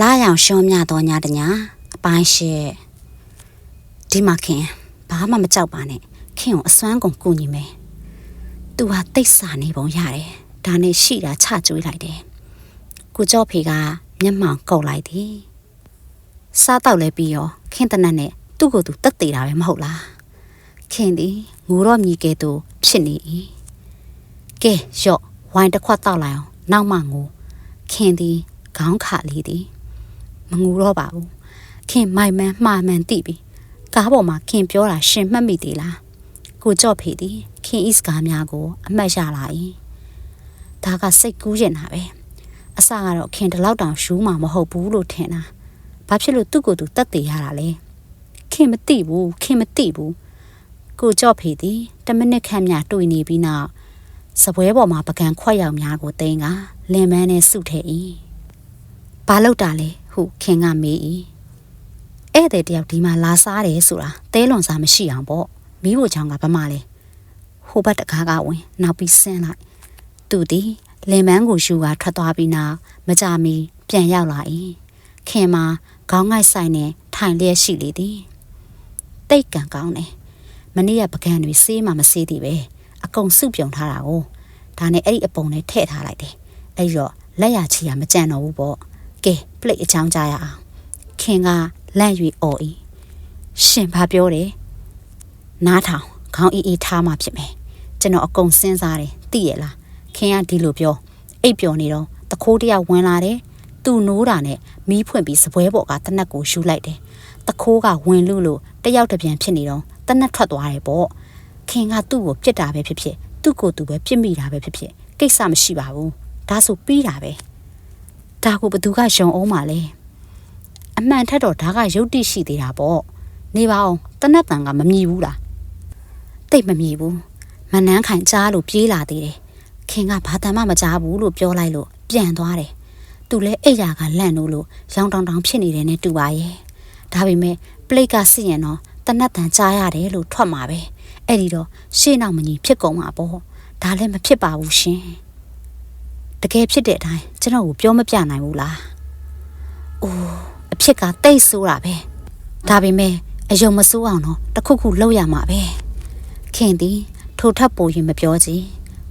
လာရောင်ရှုံးမြတော့ညတညာအပိုင်းရှေ့ဒီမှာခင်ဘာမှမကြောက်ပါနဲ့ခင်ကိုအစွမ်းကုန်ကူညီမယ်သူဟာတိတ်ဆာနေပုံရတယ်ဒါနဲ့ရှိတာချကျွေးလိုက်တယ်ကိုကြော့ဖေကမျက်မှောင်ကုတ်လိုက်သည်စားတော့လဲပြီးရောခင်တနတ်နဲ့သူ့ကိုယ်သူတက်သေးတာပဲမဟုတ်လားခင်သည်ငိုတော့မြည်ကဲသူဖြစ်နေ၏ကဲရော့ ဝိုင်းတစ်ခွက်တောက်လိုက်အောင်နောက်မှငိုခင်သည်ခေါင်းခါလေးသည်မငူတော့ပါဘူးခင်မိုင်မန်းမှားမှန်တိပြီကားပေါ်မှာခင်ပြောတာရှင်မှတ်မိသေးလားကိုကြော့ဖေသည်ခင်ဤစကားများကို အမှတ်ရလာ၏ဒါကစိတ်ကူးရင်တာပဲအစကတော့ခင်တလောက်တောင်ရှူးမှာမဟုတ်ဘူးလို့ထင်တာဘာဖြစ်လို့သူ့ကိုယ်သူတက်သေးရတာလဲခင်မသိဘူးခင်မသိဘူးကိုကြော့ဖေသည်တမိနစ်ခန့်မြတွေ့နေပြီးနောက် စပွဲပေါ်မှာပကံခွက်ရောက်များကိုတင်ကလင်မန်းနဲ့စုထဲ၏ဘာလို့တာလဲဟုခင်ကမေး၏ဧည့်သည်တယောက်ဒီမှာလာစားတယ်ဆိုတာတဲလွန်စားမရှိအောင်ပေါ့မိဖို့ချောင်းကဗမာလဲဟိုဘက်တကားကဝင် နောက်ပြီးဆင်းလိုက်သူသည်လင်မန်းကိုရှူကထွက်သွားပြီးနောက်မကြမီပြန်ရောက်လာ၏ခင်မှာခေါင်းငိုက်ဆိုင်နဲ့ထိုင်လျက်ရှိလေသည်တိတ်ကန်ကောင်းတယ်မနေ့ကပကံတွေစေးမှမစေးသည်ပဲအကုန်စုပြုံထားတာကို ဒါနဲ့အဲ့ဒီအပုံနဲ့ထည့်ထားလိုက်တယ်အဲ့တော့လက်ရချီရမကြံတော့ဘူးပေါ့ကဲပလိတ်အချောင်းကြရအောင်ခင်ကလန့်၍អော်ဤရှင်ဘာပြောတယ်နားထောင်ခေါင်းအီအီထားမှဖြစ်မယ်ကျွန်တော်အကုန်စဉ်းစားတယ်သိရလားခင်ကဒီလိုပြောအိပ်ပျော်နေတော့တခိုးတယောက်ဝင်လာတယ်သူ့နိုးတာနဲ့မီးဖွင့်ပြီးစပွဲပေါ်ကတနက်ကိုရှူလိုက်တယ်တခိုးကဝင်လူလို့တယောက်တစ်ပြန်ဖြစ်နေတော့တနက်ထွက်သွားတယ်ပေါ့ခင်ကသူ့ကိုပြစ်တာပဲဖြစ်ဖြစ် သူ့ကိုယ်သူပဲပြစ်မိတာပဲဖြစ်ဖြစ်ကိစ္စမရှိပါဘူးဒါဆိုပြီးတာပဲဒါကိုဘသူကယုံအောင်ပါလဲအမှန်ထက်တော့ဒါကယုတ်တိရှိသေးတာပေါ့နေပါအောင်တနက်တန်ကမမြည်ဘူးလားတိတ်မမြည်ဘူးမနှန်းခိုင်ကြားလို့ပြေးလာသေးတယ်ခင်ကဘာတမ်းမှမကြားဘူးလို့ပြောလိုက်လို့ပြန်သွားတယ်သူလဲအိယာကလန့်လို့လို့ရောင်တောင်တောင်ဖြစ်နေတယ်နဲ့တူပါရဲ့ဒါပေမဲ့ပလိတ်ကစစ်ရင်တော့တနက်တန်ကြားရတယ်လို့ထွက်မှာပဲ အဲ့ဒီတော့ရှေ့နောက်မညီဖြစ်ကုန်မှာပေါ့ဒါလည်းမဖြစ်ပါဘူးရှင်တကယ်ဖြစ်တဲ့အတိုင်းကျွန်တော်ကိုပြောမပြနိုင်ဘူးလားအိုးအဖြစ်ကတိတ်ဆိုးတာပဲဒါပေမဲ့အယုံမဆိုးအောင်တော့တခုခုလုပ်ရမှာပဲခင်သည်ထိုထပ်ပိုရင်မပြောချင်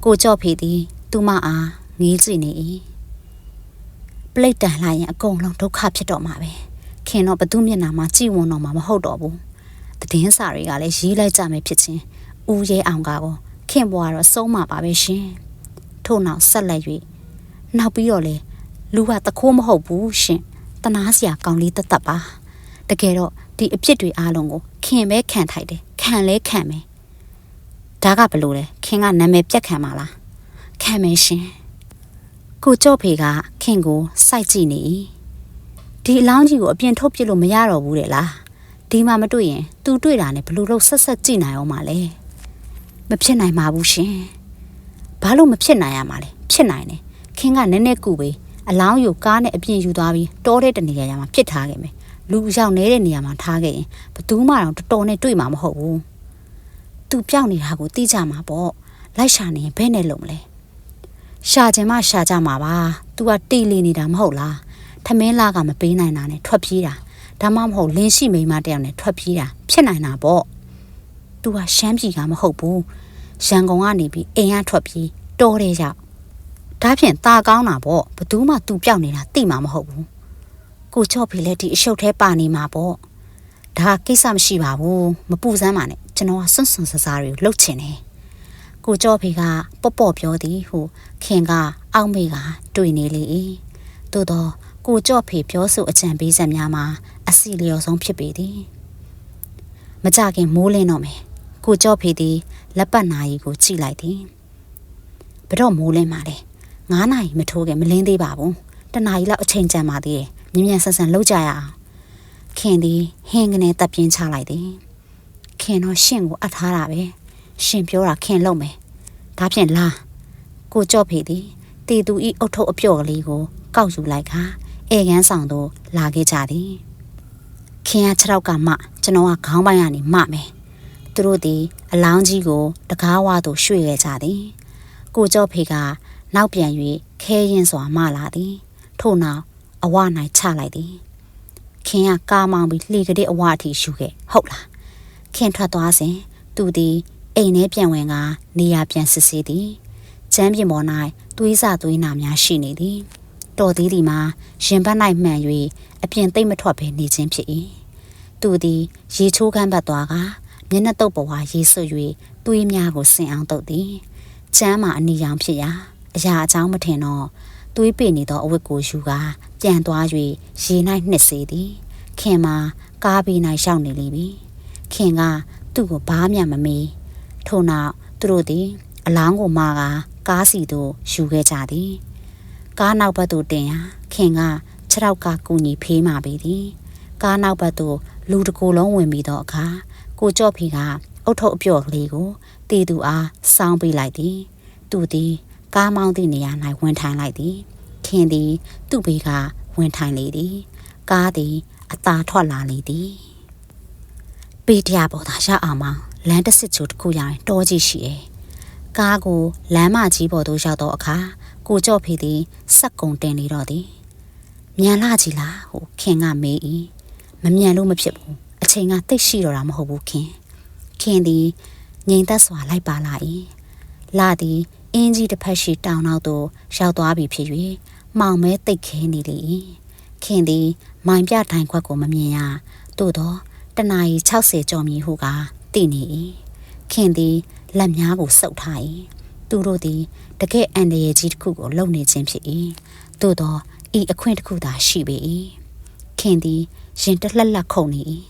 ကိုကြော့ဖေသည် သူမအားငေးကြည့်နေ၏ပလိတ်တန်လိုက်ရင်အကုန်လုံးဒုက္ခဖြစ်တော့မှာပဲခင်တော့ဘသူမျက်နှာမှာကြည်ဝင်တော့မှာမဟုတ်တော့ဘူး တည်င်းစာတွေကလည်းရေးလိုက်ကြမယ်ဖြစ်ချင်းဦးရဲအောင်ကတော့ခင်ဘွားတော့ဆုံးမှာပါပဲရှင်ထို့နောက်ဆက်လက်၍နောက်ပြီးတော့လေလူကတခိုးမဟုတ်ဘူးရှင်တနာစရာကောင်းလေးတသက်ပါတကယ်တော့ဒီအဖြစ်တွေအားလုံးကိုခင်ပဲခံထိုက်တယ်ခံလဲခံမယ်ဒါကဘလို့လဲခင်ကနာမည်ပြက်ခံပါလားခံမယ်ရှင်ကိုကြော့ဖေကခင်ကိုစိုက်ကြည့်နေ၏ဒီအလောင်းကြီးကိုအပြင်ထုတ်ပြစ်လို့မရတော့ဘူးတဲ့လား ဒီမှာမတွေ့ရင် तू တွေ့တာနဲ့ဘလို့လို့ဆက်ဆက်ကြည့်နိုင်အောင်မလဲမဖြစ်နိုင်ပါဘူးရှင်ဘာလို့မဖြစ်နိုင်ရမှာလဲဖြစ်နိုင်တယ်ခင်ကနည်းနည်းကူပေးအလောင်းယူကားနဲ့အပြင်ယူသွားပြီးတောတဲ့တနေရာမှာပြစ်ထားခဲ့မယ်လူရောက်နေတဲ့နေရာမှာထားခဲ့ရင်ဘသူမှတော့တော်တော်နဲ့တွေ့မှာမဟုတ်ဘူးသူပြောင်းနေတာကိုသိကြမှာပေါ့လိုက်ရှာနေရင်ဘယ်နဲ့လုံမလဲရှာခြင်းမရှာကြမှာပါ तू ကတီးလီနေတာမဟုတ်လားထမင်းလာကမပေးနိုင်တာနဲ့ထွက်ပြေးတာ ဒါမှမဟုတ်လင်းရှိမိန်းမတယောက်နဲ့ထွက်ပြေးတာဖြစ်နိုင်တာပေါ့။ तू ကရှမ်းပြည်ကမဟုတ်ဘူး။ရန်ကုန်ကနေပြီးအိမ်ကထွက်ပြေးတောတဲ့ရောက်ဒါဖြင့်ตาကောင်းတာပေါ့ဘသူမှ तू ပြောက်နေတာသိမှာမဟုတ်ဘူး။ကိုချော့ဖေလည်းဒီအရှုပ်ထဲပါနေမှာပေါ့။ဒါကိစ္စမရှိပါဘူးမပူစမ်းပါနဲ့ကျွန်တော်ကစွန့်စွန့်ဆစားတွေကိုလှုပ်ချင်တယ်။ကိုကြော့ဖေကပေါ့ပေါ့ပြောသည်ဟုခင်ကအောက်မေကတွေ့နေလေ၏။သို့တော့ကိုကြော့ဖေပြောဆိုအကြံပေးဆက်များမှာ အစီလျော်ဆုံးဖြစ်ပေသည်မကြခင်မိုးလင်းတော့မယ်ကိုကြော့ဖေသည်လက်ပတ်နာရီကိုကြည့်လိုက်သည်ဘယ်တော့မိုးလင်းမှာလဲ9နာရီမထိုးခင်မလင်းသေးပါဘူးတနာရီလောက်အချိန်ကျန်ပါသေးတယ်မြ мян ဆန်ဆန်လောက်ကြရအောင်ခင်သည်ဟင်းကနေတပ်ပြင်းချလိုက်သည်ခင်တော့ရှင့်ကိုအပ်ထားတာပဲရှင်ပြောတာခင်လုံးမယ်ဒါဖြင့်လားကိုကြော့ဖေသည်တီတူဤအုတ်ထုတ်အပြော့ကလေးကိုကောက်ယူလိုက်ခါဧကန်းဆောင်သို့လာခဲ့ကြသည် ခင်ကခြေထောက်ကမှကျွန်တော်ကခေါင်းပိုင်းကနေမှမယ်သူတို့သည် အလောင်းကြီးကိုတကားဝါသို့ရွှေ့ခဲ့ကြသည်ကိုကြော့ဖေကနောက်ပြန်၍ခဲရင်စွာမလာသည် ထို့နောက်အဝ၌ချလိုက်သည်ခင်ကကားမောင်းပြီးလှေကလေးအဝအထိရှူခဲ့ဟုတ်လားခင်ထွက်သွားစဉ်သူသည်အိမ်ထဲပြန်ဝင်ကနေရာပြန်စစ်ဆေးသည်ကျမ်းပြင်ပေါ်၌သွေးစာသွေးနာများရှိနေသည် တော်သေးသည်မှာရင်ဘတ်၌မှန်၍အပြင်သိမ့်မထွက်ဘဲနေခြင်းဖြစ်၏သူသည်ရေချိုးခမ်းဘတ်သွားကမျက်နှာတုပ်ပေါ်ဝါရေဆွတ်၍သွေးများကိုဆင်အောင်တုပ်သည်ကျမ်းမှာအနီရောင်ဖြစ်ရာအရာအကြောင်းမထင်တော့သွေးပေနေသောအဝတ်ကိုယူကာပြန်သွား၍ရေ၌နှစ်စေသည် ခင်မှာကားပြီး၌ရှောက်နေလိမ့်ပြီခင်ကသူ့ကိုဘာမှမမေးထို့နောက်သူတို့သည် အလောင်းကိုမာကကားစီသို့ယူခဲ့ကြသည် ကားနောက်ဘက်သို့တင်ရာခင်ကခြေထောက်ကကူညီဖေးမှပေသည်ကားနောက်ဘက်သို့လူတစ်ကိုယ်လုံးဝင်ပြီးတော့အခါကိုကြော့ဖီကအုတ်ထုပ်အပြော့ကလေးကိုတီသူအားစောင်းပေးလိုက်သည်သူသည်ကားမောင်းသည့်နေရာ၌ဝင်ထိုင်လိုက်သည်ခင်သည် သူ့ဘေးကဝင်ထိုင်လေသည်ကားသည်အသာထွက်လာလေသည်ပေတရာပေါ်သာရအောင်မလမ်းတစ်စစ်ချိုတစ်ခုရရင်တောကြီးရှိတယ်ကားကိုလမ်းမကြီးပေါ်သို့ရောက်တော့အခါ ကိုကြော့ဖေသည်စက်ကုံတင်နေတော့သည်မြန်လာကြီးလားဟိုခင်ကမေး၏မမြန်လို့မဖြစ်ဘူးအချိန်ကတိတ်ရှိတော့တာမဟုတ်ဘူးခင်ခင်သည်ငြိမ်သက်စွာလိုက်ပါလာ၏လာသည်အင်းကြီးတစ်ဖက်ရှိတောင်နောက်သို့ရောက်သွားပြီဖြစ်၍မောင်မဲတိတ်ခဲနေလေ၏ခင်သည်မိုင်ပြတိုင်ခွက်ကိုမမြင်ရသို့သောတနာရီ60ကျော်မည်ဟုကသိနေ၏ခင်သည်လက်များကိုစုပ်ထား၏သူတို့သည် တကယ့်အန်တရကြီးတစ်ခုကိုလုံနေခြင်းဖြစ်၏သို့သောဤအခွင့်တစ်ခုသာရှိပေ၏ခင်သည်ရင်တလှက်လက်ခုန်နေ၏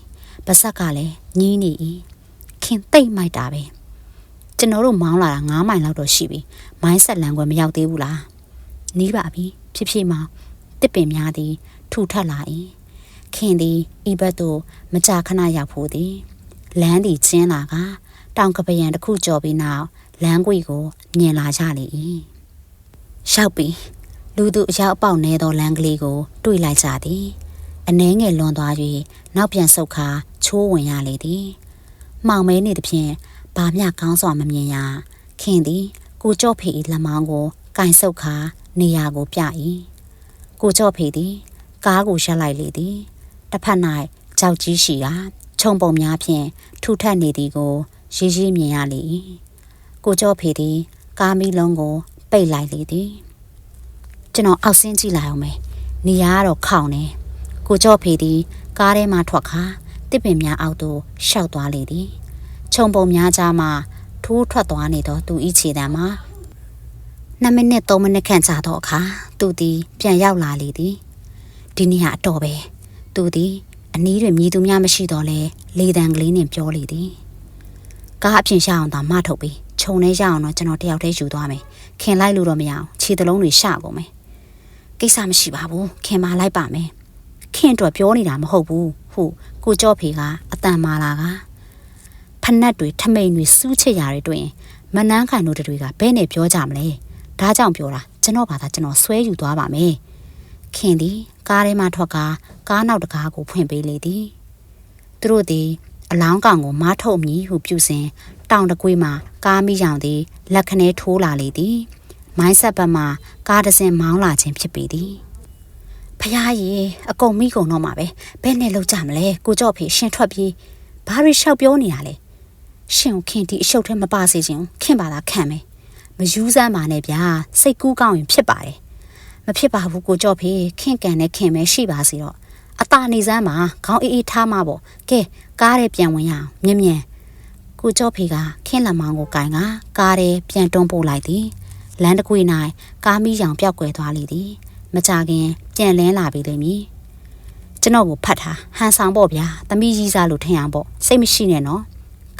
ပါဇက်ကလည်းညင်းနေ၏ခင်တိတ်မိုက်တာပဲကျွန်တော်တို့မောင်းလာတာ9မိုင်လောက်တော့ရှိပြီမိုင်းဆက်လန်ကွယ်မရောက်သေးဘူးလားနီးပါပြီဖြစ်ဖြစ်မောင်းတစ်ပင်များသည် ထူထပ်လာ၏ခင်သည်ဤဘက်သို့မကြာခဏရောက်ဖို့သည်လမ်းသည်ကျင်းလာကတောင်ကပယံတစ်ခုကျော်ပြီးနောက် လမ်းကွေကိုမြင်လာကြလေ၏ရောက်ပြီလူသူအရောက်အပေါက်နေသောလမ်းကလေးကိုတွေ့လိုက်ကြသည်အနှဲငယ်လွန်သွား၍နောက်ပြန်ဆုတ်ခါချိုးဝင်ရလေသည်မှောင်မဲနေသဖြင့်ဘာမျှကောင်းစွာမမြင်ရခင်သည်ကိုကြော့ဖေ၏လက်မောင်းကိုကင်ဆုတ်ခါနေရာကိုပြ၏ကိုကြော့ဖေသည်ကားကိုရပ်လိုက်လေသည်တစ်ဖက်၌ကြောက်ကြီးရှိရာခြုံပုံများဖြင့်ထူထပ်နေသည်ကိုရေးရေးမြင်ရလေ၏ ကိုကြော့ဖေသည် ကားမီးလုံးကိုပိတ်လိုက်လေသည်ကျွန်တော်အောက်ဆင်းကြည့်လိုက်အောင်မယ်နေရာကတော့ခေါင်နေကိုကြော့ဖေသည် ကားထဲမှထွက်ခါတစ်ပင်များအောက်သို့ရှောက်သွားလေသည်ခြုံပုံများကြားမှထိုးထွက်သွားနေသောသူဤခြေတံမှာ2မိနစ်3မိနစ်ခန့်ကြာတော့အခါသူသည် ပြန်ရောက်လာလေသည်ဒီနေ့ကအတော်ပဲသူသည်အနီးတွင်မြည်သူများမရှိတော့လဲလေတံကလေးနဲ့ပြောလေသည်ကားအပြင်ရှအောင်သာမထုတ်ပြီး ခြုံနေရအောင်တော့ကျွန်တော်တယောက်တည်းယူသွားမယ်ခင်လိုက်လို့တော့မရအောင်ခြေသလုံးတွေရှကုန်မယ်ကိစ္စမရှိပါဘူးခင်မလိုက်ပါမယ်ခင်အတွက်ပြောနေတာမဟုတ်ဘူးဟုကိုကြော့ဖေကအတန်မာလာကဖနက်တွေထမိန်တွေစူးချစ်ရာတွေတွေ့ရင်မနှန်းခံတို့တွေကဘဲနဲ့ပြောကြမလဲဒါကြောင့်ပြောတာကျွန်တော်ဘာသာကျွန်တော်ဆွဲယူသွားပါမယ်ခင်သည်ကားထဲမှထွက်ကားကားနောက်တကားကိုဖွင့်ပေးလေသည်သူတို့သည်အလောင်းကောင်ကိုမားထုတ်မည်ဟုပြုစဉ် တောင်တကွေးမှကားမိရောင်သည်လက်ခနဲထိုးလာလေသည်မိုင်းဆက်ဘက်မှကားတစ်စင်းမောင်းလာခြင်းဖြစ်ပေသည်ဖះကြီးအကုန်မိကုန်တော့မှာပဲဘယ်နဲ့လောက်ကြမလဲကိုကြော့ဖေရှင်ထွက်ပြီးဘာရီလျှောက်ပြောနေတာလဲရှင်ကိုခင်ဒီအရှုပ်ထဲမပါစေချင်ခင်ပါလားခံမယ်မယူးစမ်းပါနဲ့ဗျာစိတ်ကူးကောင်းရင်ဖြစ်ပါတယ်မဖြစ်ပါဘူးကိုကြော့ဖေခင်ကန်နဲ့ခင်မဲရှိပါစီတော့အตาနေစမ်းမှာခေါင်းအေးအေးထားမှာပေါ့ကဲကားရဲပြန်ဝင်ရအောင်မြင်မြန် ကိုကြော့ဖေကခင်းလက်မောင်းကိုကင်ကကားရဲပြန်တွန်းပို့လိုက်သည်လမ်းတစ်ခွေ၌ကားမီးရောင်ပြောက်ကွယ်သွားလေသည်မကြခင်ပြန်လင်းလာပြီလိမ့်မည်ကျွန်တော်ကိုဖတ်ထားဟန်ဆောင်ပေါ့ဗျာသမီးကြီးစားလို့ထင်အောင်ပေါ့စိတ်မရှိနဲ့နော်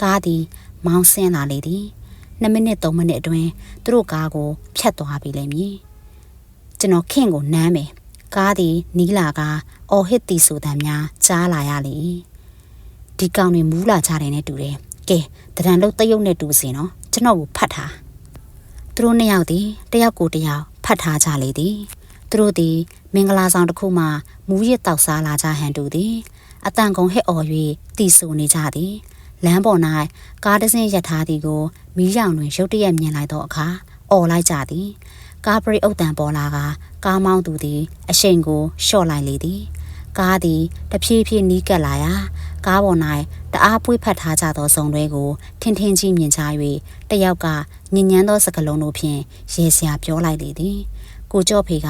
ကားသည်မောင်းဆင်းလာလေသည်2မိနစ်3မိနစ်အတွင်းသူတို့ကားကိုဖြတ်သွားပြီလိမ့်မည်ကျွန်တော်ခင့်ကိုနမ်းမယ်ကားသည်နီးလာကအော်ဟစ်တီဆိုတမ်းများကြားလာရလေဒီကောင်တွေမူးလာကြတယ်နဲ့တူတယ် ကဲတရံလုံးတရုတ်နဲ့တူစင်နော်ကျွန်တော်ကိုဖတ်ထားသူတို့နှစ်ယောက်သည်တယောက်ကိုတယောက်ဖတ်ထားကြလေသည်သူတို့သည်မင်္ဂလာဆောင်တစ်ခုမှမူးရစ်တောက်စားလာကြဟန်တူသည်အတန်ကုန်ဟစ်အော်၍တီဆိုနေကြသည်လမ်းပေါ်၌ကားတစ်စင်းရပ်ထားသည်ကိုမီးရောင်တွင်ရုတ်တရက်မြင်လိုက်သောအခါအော်လိုက်ကြသည်ကားပရိအုပ်တံပေါ်လာကကားမောင်းသူသည် အရှိန်ကိုလျှော့လိုက်လေသည် ကားသည်တဖြည်းဖြည်းနီးကပ်လာရာကားပေါ်၌ တအားပွေးဖက်ထားကြသောစုံတွေကိုထင်းထင်းကြီးမြင်ချ၍တယောက်ကညဉ့်ညမ်းသောစကလုံးတို့ဖြင့်ရေစရာပြောလိုက်လေသည်ကိုကြော့ဖေက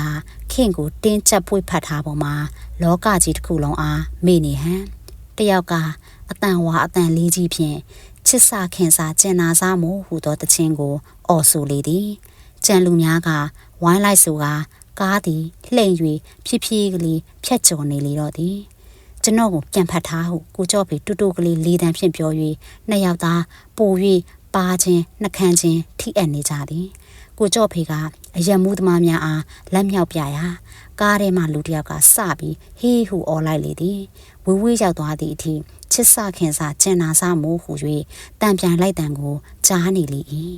ခင့်ကိုတင်းကျပ်ပွေးဖက်ထားပေါ်မှာလောကကြီးတစ်ခုလုံးအားမေ့နေဟန်တယောက်ကအတန်ဝါအတန်လေးကြီးဖြင့်ချစ်စာခင်စာကျင်နာစားမှုဟူသောတခြင်းကို အော်ဆိုလေသည်ကြံလူများကဝိုင်းလိုက်ဆိုကကားသည်လှိမ့်၍ဖြည်းဖြည်းကလေးဖြတ်ကျော်နေလေတော့သည် ကျွန်တော်ကိုပြန်ဖတ်ထားဟုကိုကြော့ဖေတူတူကလေးလေးတန်းဖြင့်ပြော၍နှစ်ယောက်သားပို၍ပါခြင်းနှကန်းခြင်းထိအပ်နေကြသည်ကိုကြော့ဖေကအယံမှုသမားများအားလက်မြောက်ပြရာကားထဲမှလူတစ်ယောက်ကစပြီးဟေးဟူအော်လိုက်လေသည်ဝေးဝေးရောက်သွားသည့်အထိချစ်စခင်စာကျင်နာစမို့ဟူ၍တံပြန်လိုက်တံကိုကြားနေလေ၏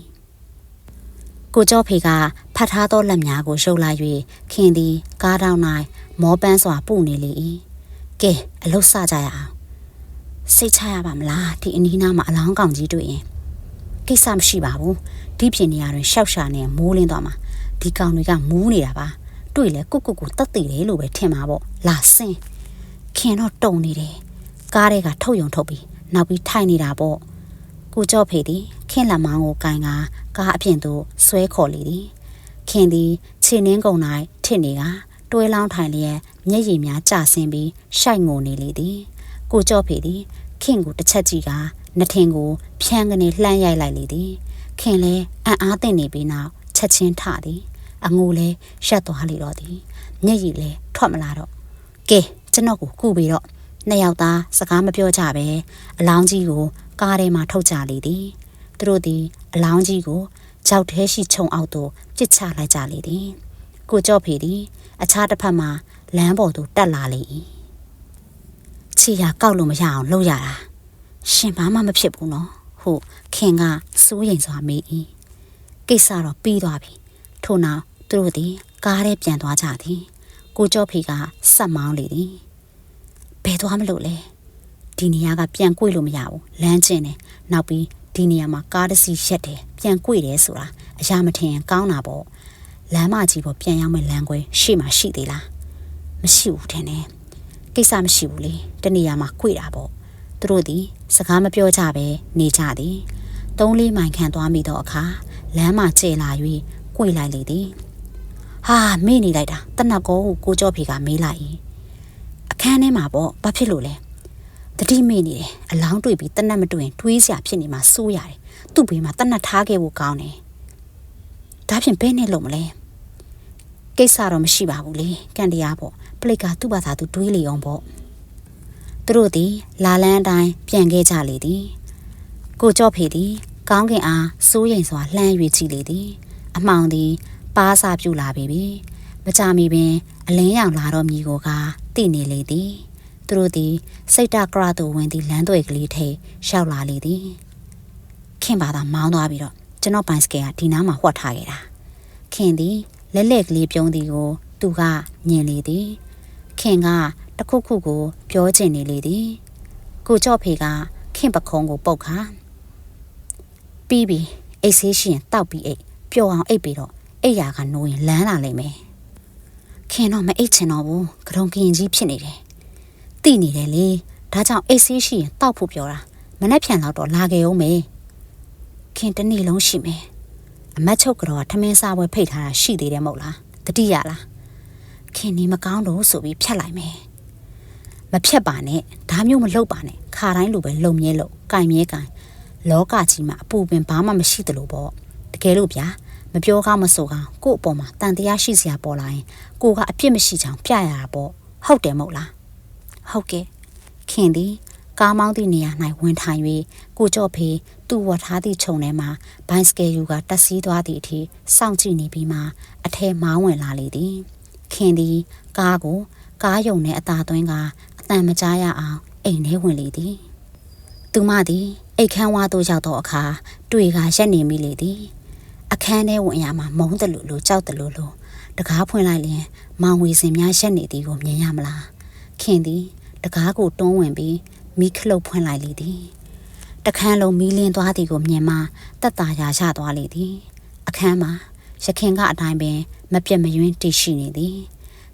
ကိုကြော့ဖေကဖတ်ထားသောလက်များကိုရှုပ်လိုက်၍ခင်သည် ကားတောင်း၌မောပန်းစွာပုနေလေ၏ ကဲအလုတ်စကြရအောင်စိတ်ချရပါမလားဒီအနီးနားမှာအလောင်းကောင်ကြီးတွေ့ရင်ကိစ္စမရှိပါဘူးဒီပြင်နေရာတွင်ရှောက်ရှာနေမိုးလင်းသွားမှာဒီကောင်တွေကမူးနေတာပါတွေ့လဲကုတ်ကုတ်ကိုတတ်သိတယ်လို့ပဲထင်မှာပေါ့လာစင်းခင်တော့တုံနေတယ်ကားတွေကထုတ်ယုံထုတ်ပြီးနောက်ပြီးထိုင်နေတာပေါ့ကိုကြော့ဖေသည်ခင်လက်မောင်းကိုကင်ကကားအပြင်သို့ဆွဲခေါ်လေသည်ခင်သည်ခြေနှင်းကုံ၌ထစ်နေက တွဲလောင်းထိုင်လျက်မျက်ရည်များကျဆင်းပြီးရှိုက်ငိုနေလေသည်ကိုကြော့ဖေသည်ခင်ကိုတစ်ချက်ကြည့်ကနှထင်ကိုဖြန်းကနေလှမ်းရိုက်လိုက်လေသည်ခင်လဲအံ့အားသင့်နေပြီးနောက်ချက်ချင်းထသည်အငိုလဲရှက်သွားလေတော့သည်မျက်ရည်လဲထွက်မလာတော့ကဲကျွန်တော်ကိုကူပြီးတော့နှစ်ယောက်သားစကားမပြောကြပဲအလောင်းကြီးကိုကားထဲမှာထုတ်ကြလေသည်သူတို့သည်အလောင်းကြီးကိုကြောက်သေးရှိခြုံအောက်သို့ပစ်ချလိုက်ကြလေသည် ကိုကြော့ဖေသည် အခြားတစ်ဖက်မှာလမ်းပေါ်သို့တက်လာလေ၏ခြေရကောက်လို့မရအောင်လှုပ်ရတာရှင်ဘာမှမဖြစ်ဘူးနော်ဟုတ်ခင်ကစိုးရိမ်စွာမေး၏ကိစ္စတော့ပြီးသွားပြီထို့နောက်သူတို့သည်ကားထဲပြန်သွားကြသည် ကိုကြော့ဖေကစက်မောင်းလေသည်ဘယ်သွားမလို့လဲဒီနေရာကပြန်ကြွေလို့မရဘူးလမ်းကျင်တယ်နောက်ပြီးဒီနေရာမှာကားတစ်စီးရက်တယ်ပြန်ကြွေတယ်ဆိုတာအရာမထင်ရင်ကောင်းတာပေါ့ လမ်းမကြီးပေါ်ပြန်ရောက်မဲ့လမ်းကွဲရှေ့မှာရှိသေးလားမရှိဘူးထင်တယ်ကိစ္စမရှိဘူးလေတနေရာမှာကြွေတာပေါ့သူတို့သည်စကားမပြောကြပဲနေကြသည်သုံးလေးမိုင်ခန့်သွားမိတော့အခါလမ်းမှာကျဲလာ၍ကြွေလိုက်လေသည်ဟာမေ့နေလိုက်တာတနက်ကောဟုကိုကြော့ဖေကမေးလိုက်၏အခန်းထဲမှာပေါ့ဘာဖြစ်လို့လဲတတိမေ့နေတယ်အလောင်းတွေ့ပြီးတနက်မတွေ့ရင်တွေးစရာဖြစ်နေမှာစိုးရတယ်သူ့ဘေးမှာတနက်ထားခဲ့ဖို့ကောင်းတယ် ဒါဖြင့်ဘယ်နဲ့လုံးမလဲကိစ္စတော့မရှိပါဘူးလေကန်တရားပေါ့ပလိတ်ကသူ့ဘာသာသူတွေးလေအောင်ပေါ့သူတို့သည် လာလန်းအတိုင်းပြန်ခဲ့ကြလေသည်ကိုကြော့ဖေသည် ကောင်းကင်အားစိုးရိမ်စွာလှမ်း၍ကြည့်လေသည် အမှောင်သည် ပါးစာပြူလာပြီပြီမကြမီပင် အလင်းရောင်လာတော့မြည်ကိုကတည်နေလေသည်သူတို့သည် စိတ်တကရသို့ဝင်သည့်လမ်းတွေကလေးထိရှောက်လာလေသည်ခင်ပါသာမောင်းသွားပြီးတော့ ကျွန်တော်ပိုင်စကယ်ကဒီနားမှာဟွက်ထားခဲ့တာခင်သည်လက်လက်ကလေးပြုံးသည်ကို သူကမြင်လေသည် ခင်ကတခုခုကို ပြောချင်နေလေသည် ကိုကြော့ဖေကခင်ပခုံးကိုပုတ်ခါပြီးပြီအိတ်ဆေးရှင်တောက်ပြီးအိတ်ပျော်အောင်အိတ်ပြီးတော့အိတ်ရာကနိုးရင်လန်းလာလိမ့်မယ်ခင်တော့မအိတ်ချင်တော့ဘူးကရုံကင်ကြီးဖြစ်နေတယ်တိနေတယ်လေဒါကြောင့်အိတ်ဆေးရှိရင်တောက်ဖို့ပြောတာမနှက်ဖြန်တော့တော့လာခဲ့အောင်မေ ခင်တနေ့လုံးရှိမယ်အမတ်ချုပ်ကတော့ထမင်းစားပွဲဖိတ်ထားတာရှိသေးတယ်မဟုတ်လားတတိယလားခင်နေမကောင်းတော့ဆိုပြီးဖြတ်လိုက်မယ်မဖြတ်ပါနဲ့ဒါမျိုးမလုပ်ပါနဲ့ခါတိုင်းလိုပဲလုံမြဲလို့ကင်မြဲကင်လောကကြီးမှာအပူပင်ဘာမှမရှိသလိုပေါ့တကယ်လို့ဗျာမပြောကောင်းမဆိုကောင်းကို့အပေါ်မှာတန်တရားရှိစရာပေါ်လာရင် ကိုကအပြစ်မရှိချောင်ပြရတာပေါ့ဟုတ်တယ်မဟုတ်လားဟုတ်ကဲ့ခင်သည် ကားမောင်းသည့်နေရာ၌ဝင်ထိုင်၍ကိုကြော့ဖေးသူ့ဝတ်ထားသည့်ခြုံထဲမှဘိုင်းစကယ်ယူကတက်စီးသွားသည့်အထိစောင့်ကြည့်နေပြီးမှအထဲမောင်းဝင်လာလေသည်ခင်သည်ကားကိုကားယုံနဲ့အသာသွင်းကအတန်မကြားရအောင်အိမ်ထဲဝင်လေသည်သူမသည်အိတ်ခမ်းဝါသို့ရောက်သောအခါတွေ့ကရက်နေမိလေသည်အခန်းထဲဝင်ရမှာမုန်းတယ်လို့လို့ကြောက်တယ်လို့လို့တကားဖွင့်လိုက်ရင်မောင်ဝေစင်များရက်နေသည်ကိုမြင်ရမလားခင်သည်တကားကိုတွန်းဝင်ပြီး မိခလုတ်ဖွင့်လိုက်လေသည်တခန်းလုံးမီးလင်းသွားသည်ကိုမြင်မှတက်တာရာရသွားလေသည် အခန်းမှာရခင်ကအတိုင်းပင် မပြတ်မယွင်းတည်ရှိနေသည်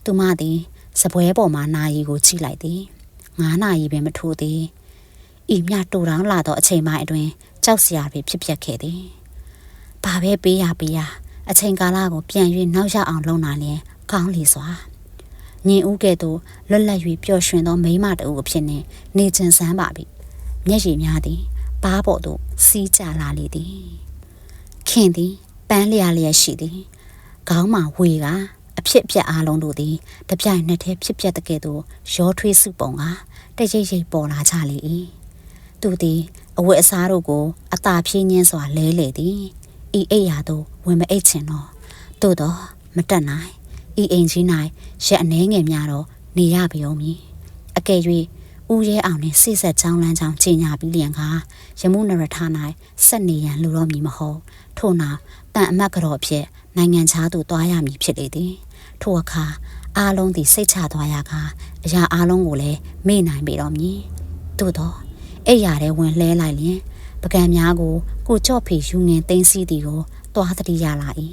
သူမသည်စပွဲပေါ်မှာနာရီကိုကြည့်လိုက်သည်9နာရီပင်မထိုးသည်ဤမြတူတောင်းလာသောအချိန်ပိုင်းအတွင်းကြောက်စရာတွေဖြစ်ပျက်ခဲ့သည်ဘာပဲပေးရပေးရအချိန်ကာလကိုပြန်၍နောက်ရအောင်လုပ်နိုင်ရင်ကောင်းလီစွာ ညင်ဦးကဲ့သို့လွတ်လပ်၍ပျော်ရွှင်သောမိမတအုပ်အဖြစ်နှင့်နေကျင်စမ်းပါပြီမျက်ရည်များသည်ဘားပေါ်သို့စီးကျလာလေသည်ခင်သည်ပန်းလျာလျက်ရှိသည်ခေါင်းမှာဝေကအဖြစ်ပြက်အားလုံးတို့သည်တပြိုင်နက်တည်းဖြစ်ပျက်တဲ့ကဲ့သို့ရောထွေးစုပုံကတရိပ်ရိပ်ပေါ်လာကြလေ၏သူသည်အဝတ်အစားတို့ကိုအသာဖြင်းညင်းစွာလဲလေသည်ဤအိပ်ရာသို့ဝင်မအိပ်ချင်တော့သို့တော့မတက်နိုင် ဤအိမ်ကြီး၌ရက်အနှဲငယ်များတော့နေရပြုံးမည်အကယ်၍ဦးရဲအောင်နှင့်စိဆက်ချောင်းလန်းချောင်းကြီးညာပြီးလျံကားရမှုနရထ၌ဆက်နေရန်လူတော်မည်မဟုတ်ထို့နောက်တန်အမတ်ကြော်အဖြစ်နိုင်ငံခြားသို့သွားရမည်ဖြစ်လေသည်ထိုအခါအားလုံးသည်စိတ်ချသွားရကားအရာအားလုံးကိုလည်းမေ့နိုင်ပေတော်မည်သို့တော့အဲ့ရတဲ့ဝင်လှဲလိုက်လျင်ပကံများကိုကိုကြော့ဖေယူငင်သိမ်းစီးသည်ကိုတွားတတိရလာ၏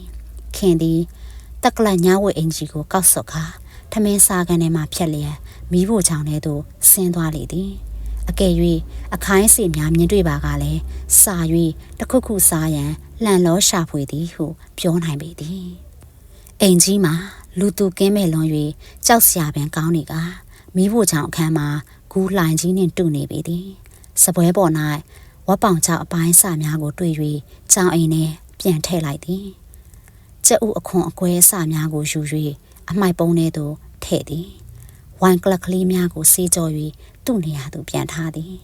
ခင်သည် တက်ကလညဝဲအင်ကြီးကိုကောက်ဆော့ခါထမင်းစားကန်ထဲမှဖြက်လျက်မိဖို့ချောင်းထဲသို့ဆင်းသွားလေသည်အကယ်၍အခိုင်းစီများမြင်တွေ့ပါကလည်းစာ၍တခုခုစားရန်လှန်လောရှာဖွေသည်ဟုပြောနိုင်ပေသည်အိမ်ကြီးမှာလူသူကင်းမဲ့လွန်၍ကြောက်စရာပင်ကောင်းနေကမိဖို့ချောင်းအခန်းမှာဂူးလှိုင်ကြီးနှင့်တူနေပေသည်စပွဲပေါ်၌ဝက်ပောင်ချောက်အပိုင်းစများကိုတွေ့၍ကြောင်အိမ်နှင့်ပြန်ထည့်လိုက်သည် ကျက်ဥအခွန်အကွဲအစများကိုယူ၍အမိုက်ပုံးထဲသို့ထည့်သည်ဝိုင်ကလပ်ကလေးများကိုစေးကြော်၍သူ့နေရာသို့ပြန်ထားသည်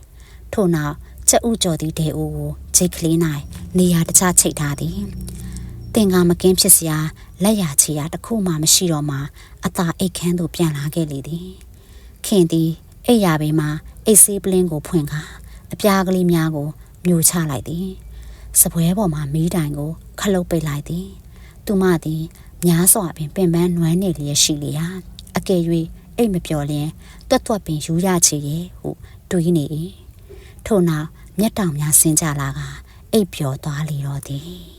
ထို့နောက်ကျက်ဥကြော်သည့်ဒေအိုကိုဂျိတ်ကလေး၌နေရာတခြားချိတ်ထားသည်တင်ကာမကင်းဖြစ်စရာလက်ရာချီရာတစ်ခုမှမရှိတော့မှအသာအိတ်ခမ်းသို့ပြန်လာခဲ့လေသည်ခင်သည်အိတ်ရာဘေးမှာအိတ်ဆေးပလင်းကိုဖွင့်ကာအပြားကလေးများကိုမျိုးချလိုက်သည်စပွဲပေါ်မှာမီးတိုင်ကိုခလုတ်ပိတ်လိုက်သည် သူမသည်များစွာပင်ပင်ပန်းနွမ်းနေလျက်ရှိလျာအကယ်၍အိတ်မပြော်လျင်တွတ်တွတ်ပင်ယူရချေရဲ့ဟုတွေးနေ၏ထို့နောက်မျက်တောင်များဆင်းကြလာကအိပ်ပျော်သွားလေတော့သည်